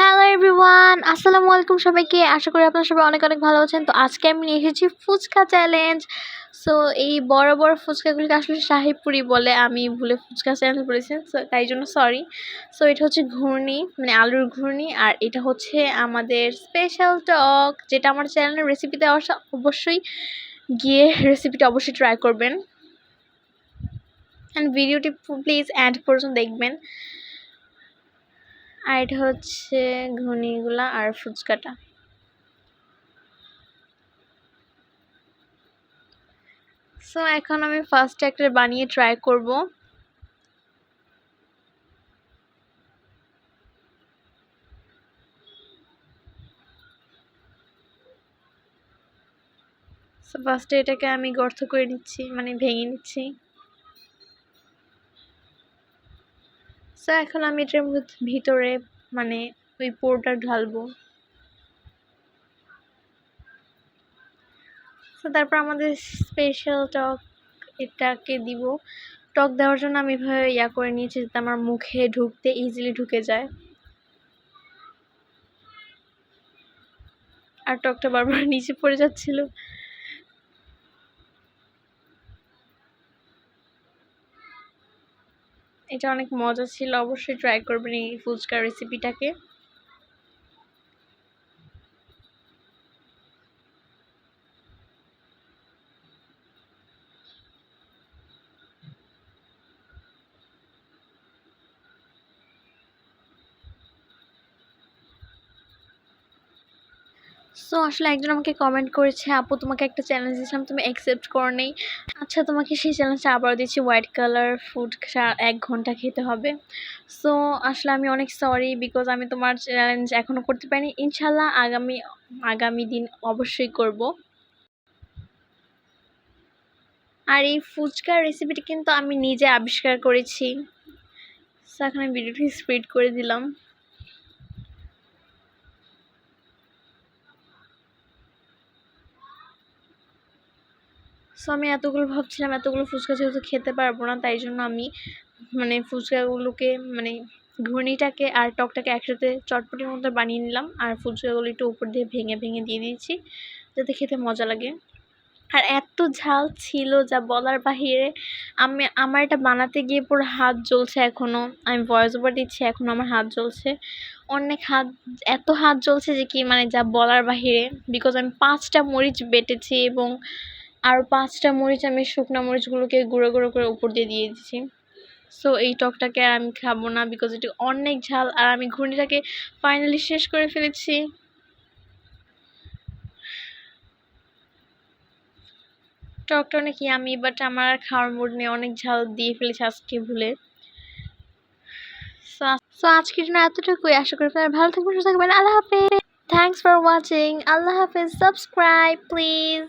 Hello everyone আসসালামু আলাইকুম সবাইকে। আশা করি আপনারা সবাই অনেক অনেক ভালো আছেন। তো আজকে আমি নিয়ে এসেছি ফুচকা চ্যালেঞ্জ সো এই বড় বড় ফুচকাগুলিকে আসলে শাহিপুরি বলে আমি ভুলে ফুচকা চ্যালেঞ্জ বলেছি সো তাই জন্য সরি সো এটা হচ্ছে ঘূর্ণি মানে আলুর ঘূর্ণি। আর এটা হচ্ছে আমাদের স্পেশাল টক যেটা আমার চ্যানেলের রেসিপিতে অবশ্যই গিয়ে রেসিপিটা অবশ্যই ট্রাই করবেন। অ্যান্ড ভিডিওটি প্লিজ অ্যান্ড পর্যন্ত দেখবেন। আর এটা হচ্ছে ঘুনিগুলা আর ফুচকাটা। সো এখন আমি ফার্স্ট একটা বানিয়ে ট্রাই করব। সো ফার্স্টে এটাকে আমি গর্ত করে নিচ্ছি মানে ভেঙে নিচ্ছি। সো এখন আমি এটার ভিতরে মানে ওই পোরটা ঢালবো। তো তারপর আমাদের স্পেশাল টক এটাকে দিব। টক দেওয়ার জন্য আমি এভাবে ইয়া করে নিয়েছি যাতে আমার মুখে ঢুকতে ইজিলি ঢুকে যায়। আর টকটা বারবার নিচে পড়ে যাচ্ছিল। এটা অনেক মজা ছিল। অবশ্যই ট্রাই করবেন এই ফুচকার রেসিপিটাকে সো আসলে একজন আমাকে কমেন্ট করেছে, আপু, তোমাকে একটা চ্যালেঞ্জ দিয়েছিলাম, তুমি অ্যাকসেপ্ট করো নেই আচ্ছা তোমাকে সেই চ্যালেঞ্জটা আবারও দিচ্ছি হোয়াইট কালার ফুড এক ঘণ্টা খেতে হবে। সো আসলে আমি অনেক সরি বিকজ আমি তোমার চ্যালেঞ্জ এখনও করতে পারিনি। ইনশাল্লাহ আগামী আগামী দিন অবশ্যই করব। আর এই ফুচকার রেসিপিটি কিন্তু আমি নিজে আবিষ্কার করেছি। সো এখন আমি ভিডিওটি স্প্রিড করে দিলাম। সো আমি এতগুলো ভাবছিলাম, এতগুলো ফুচকা যেহেতু খেতে পারব না, তাই জন্য আমি মানে ফুচকাগুলোকে মানে ঘুর্ণিটাকে আর টকটাকে একসাথে চটপটির মতো বানিয়ে নিলাম আর ফুচকাগুলো একটু উপর দিয়ে ভেঙে ভেঙে দিয়ে দিয়েছি যাতে খেতে মজা লাগে। আর এত ঝাল ছিল যা বলার বাহিরে, আমি, আমার এটা বানাতে গিয়ে পুরো হাত জ্বলছে এখনও আমি ভয়েস ওভার দিচ্ছি এখনও আমার হাত জ্বলছে। অনেক হাত, এত হাত জ্বলছে যে কি মানে যা বলার বাহিরে বিকজ আমি পাঁচটা মরিচ বেটেছি এবং আর পাঁচটা মরিচ আমি শুকনো মরিচগুলোকে গুঁড়ো গুঁড়ো করে উপর দিয়ে দিয়ে দিচ্ছি সো এই টকটাকে আর আমি খাব না বিকজ এটি অনেক ঝাল আর আমি ঘুর্ণিটাকে ফাইনালি শেষ করে ফেলেছি। টকটা অনেক ইয়ামি বাট আমার আর খাওয়ার মুড নিয়ে অনেক ঝাল দিয়ে ফেলেছি আজকে ভুলে। সো আজকের জন্য এতটুকুই। আশা করি আপনারা ভালো থাকবেন, সুস্থ থাকবেন। আল্লাহ হাফেজ। থ্যাংকস ফর ওয়াচিং আল্লাহ হাফেজ। Subscribe please